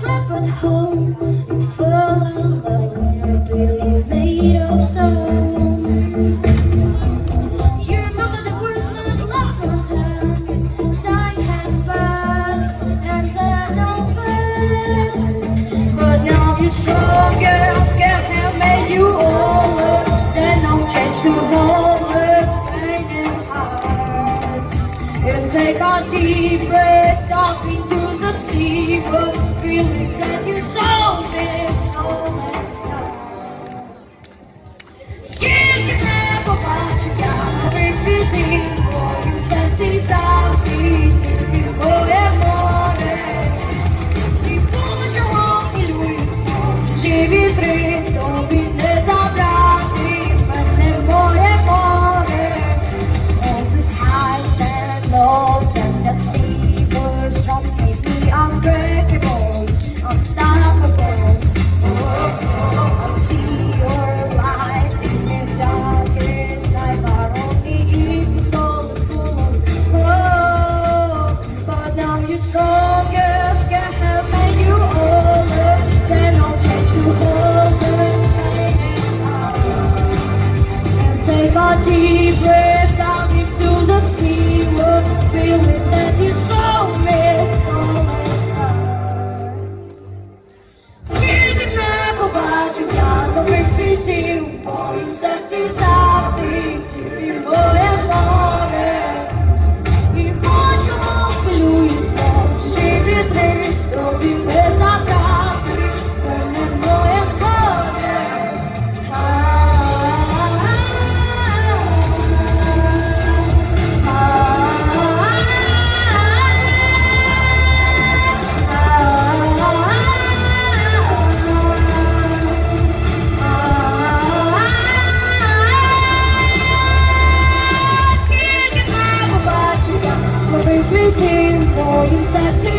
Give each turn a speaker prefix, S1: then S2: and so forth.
S1: slept at home and fell in love made of stone. You remember the words love. Time has passed and But now you're stronger, scared made you older. Change pain heart. And take a deep breath, coffee. More more. Moses highs and lows and the sea strong, made me unbreakable, unstoppable. I see your light in the darkest night, but only is. Oh, but now you're strongest, Point senses of the to be Boy, you said to